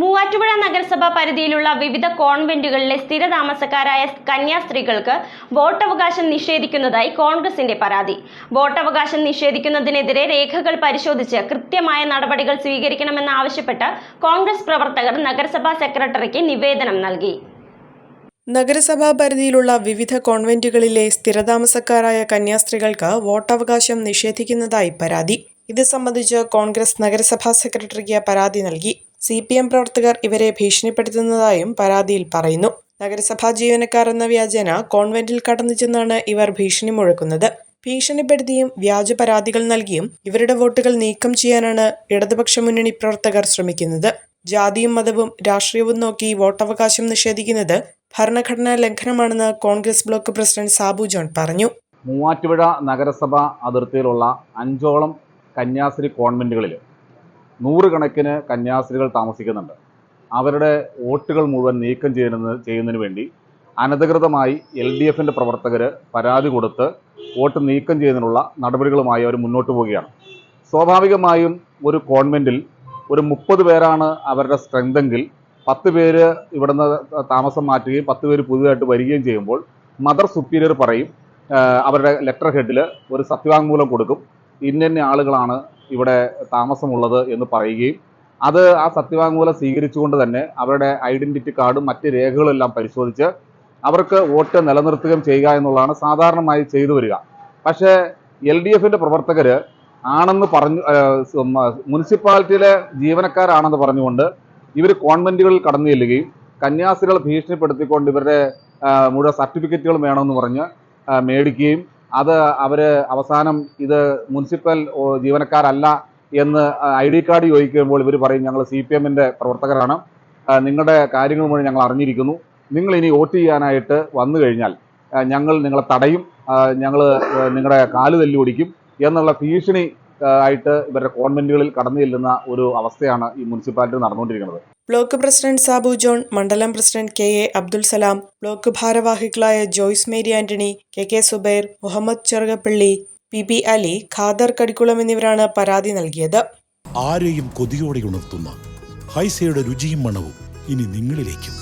മൂവാറ്റുപുഴ നഗരസഭ പരിധിയിലുള്ള വിവിധ കോൺവെന്റുകളിലെ സ്ഥിരതാമസക്കാരായ കന്യാസ്ത്രീകൾക്ക് വോട്ടവകാശം നിഷേധിക്കുന്നതായി കോൺഗ്രസിന്റെ പരാതി. വോട്ടവകാശം നിഷേധിക്കുന്നതിനെതിരെ രേഖകൾ പരിശോധിച്ച് കൃത്യമായ നടപടികൾ സ്വീകരിക്കണമെന്നാവശ്യപ്പെട്ട് കോൺഗ്രസ് പ്രവർത്തകർ നഗരസഭാ സെക്രട്ടറിക്ക് നിവേദനം നൽകി. നഗരസഭാ പരിധിയിലുള്ള വിവിധ കോൺവെന്റുകളിലെ സ്ഥിരതാമസക്കാരായ കന്യാസ്ത്രീകൾക്ക് വോട്ടവകാശം നിഷേധിക്കുന്നതായി പരാതി. ഇത് സംബന്ധിച്ച് കോൺഗ്രസ് നഗരസഭാ സെക്രട്ടറിക്ക് പരാതി നൽകി. സി പി എം പ്രവർത്തകർ ഇവരെ ഭീഷണിപ്പെടുത്തുന്നതായും പരാതിയിൽ പറയുന്നു. നഗരസഭാ ജീവനക്കാർ എന്ന വ്യാജേന കോൺവെന്റിൽ കടന്നു ചെന്നാണ് ഇവർ ഭീഷണി മുഴക്കുന്നത്. ഭീഷണിപ്പെടുത്തിയും വ്യാജ പരാതികൾ നൽകിയും ഇവരുടെ വോട്ടുകൾ നീക്കം ചെയ്യാനാണ് ഇടതുപക്ഷ മുന്നണി പ്രവർത്തകർ ശ്രമിക്കുന്നത്. ജാതിയും മതവും രാഷ്ട്രീയവും നോക്കി വോട്ടവകാശം നിഷേധിക്കുന്നത് ഭരണഘടനാ ലംഘനമാണെന്ന് കോൺഗ്രസ് ബ്ലോക്ക് പ്രസിഡന്റ് സാബു ജോൺ പറഞ്ഞു. മൂവാറ്റുപുഴ നഗരസഭ അതിർത്തിയിലുള്ള അഞ്ചോളം കന്യാസ്ത്രീ കോൺവെന്റുകളിൽ നൂറുകണക്കിന് കന്യാസ്ത്രീകൾ താമസിക്കുന്നുണ്ട്. അവരുടെ വോട്ടുകൾ മുഴുവൻ നീക്കം ചെയ്യുന്നത് ചെയ്യുന്നതിന് വേണ്ടി അനധികൃതമായി എൽ ഡി എഫിന്റെ പ്രവർത്തകർ പരാതി കൊടുത്ത് വോട്ട് നീക്കം ചെയ്യുന്നതിനുള്ള നടപടികളുമായി അവർ മുന്നോട്ട് പോവുകയാണ്. സ്വാഭാവികമായും ഒരു കോൺവെന്റിൽ ഒരു മുപ്പത് പേരാണ് അവരുടെ സ്ട്രെങ്തെങ്കിൽ പത്ത് പേര് ഇവിടുന്ന് താമസം മാറ്റുകയും പത്ത് പേര് പുതുതായിട്ട് വരികയും ചെയ്യുമ്പോൾ മദർ സുപ്പീരിയർ പറയും അവരുടെ ലെറ്റർ ഹെഡിൽ ഒരു സത്യവാങ്മൂലം കൊടുക്കും. ഇന്ന ആളുകളാണ് ഇവിടെ താമസമുള്ളത് എന്ന് പറയുകയും അത് ആ സത്യവാങ്മൂലം സ്വീകരിച്ചുകൊണ്ട് തന്നെ അവരുടെ ഐഡന്റിറ്റി കാർഡും മറ്റ് രേഖകളെല്ലാം പരിശോധിച്ച് അവർക്ക് വോട്ട് നിലനിർത്തുകയും ചെയ്യുക എന്നുള്ളതാണ് സാധാരണമായി ചെയ്തു വരിക. പക്ഷേ എൽ ഡി എഫിന്റെ പ്രവർത്തകർ ആണെന്ന് പറഞ്ഞു മുനിസിപ്പാലിറ്റിയിലെ ജീവനക്കാരാണെന്ന് പറഞ്ഞുകൊണ്ട് ഇവർ കോൺവെന്റുകളിൽ കടന്നു ചെല്ലുകയും കന്യാസ്ത്രീകളെ ഭീഷണിപ്പെടുത്തിക്കൊണ്ട് ഇവരുടെ മുഴുവൻ സർട്ടിഫിക്കറ്റുകളും വേണമെന്ന് പറഞ്ഞ് മേടിക്കുകയും അത് അവർ അവസാനം ഇത് മുനിസിപ്പൽ ജീവനക്കാരല്ല എന്ന് ഐ ഡി കാർഡ് ചോദിക്കുമ്പോൾ ഇവർ പറയും ഞങ്ങൾ സി പി എമ്മിന്റെ പ്രവർത്തകരാണ്. നിങ്ങളുടെ കാര്യങ്ങൾ മുഴുവൻ ഞങ്ങൾ അറിഞ്ഞിരിക്കുന്നു. നിങ്ങൾ ഇനി വോട്ട് ചെയ്യാനായിട്ട് വന്നു കഴിഞ്ഞാൽ ഞങ്ങൾ നിങ്ങളെ തടയും ഞങ്ങൾ നിങ്ങളുടെ കാൽ തല്ലി ഓടിക്കും എന്നുള്ള ഭീഷണി ആയിട്ട് ഇവരുടെ കോൺവെന്റുകളിൽ കടന്നു ചെല്ലുന്ന ഒരു അവസ്ഥയാണ് ഈ മുനിസിപ്പാലിറ്റി നടന്നുകൊണ്ടിരിക്കുന്നത്. ബ്ലോക്ക് പ്രസിഡന്റ് സാബു ജോൺ മണ്ഡലം president K A Abdul Salam block ഭാരവാഹികളായ Joyce Mary Antony K K Zubair Muhammad Cherukappally P P Ali Khader Kadikkulam എന്നിവരാണ് പരാതി നൽകിയത്. ആരെയും കൊതിയോടെ ഉണർത്തുന്ന ഹൈസയുടെ രുചിയും മണവും ഇനി നിങ്ങളിലേക്കും.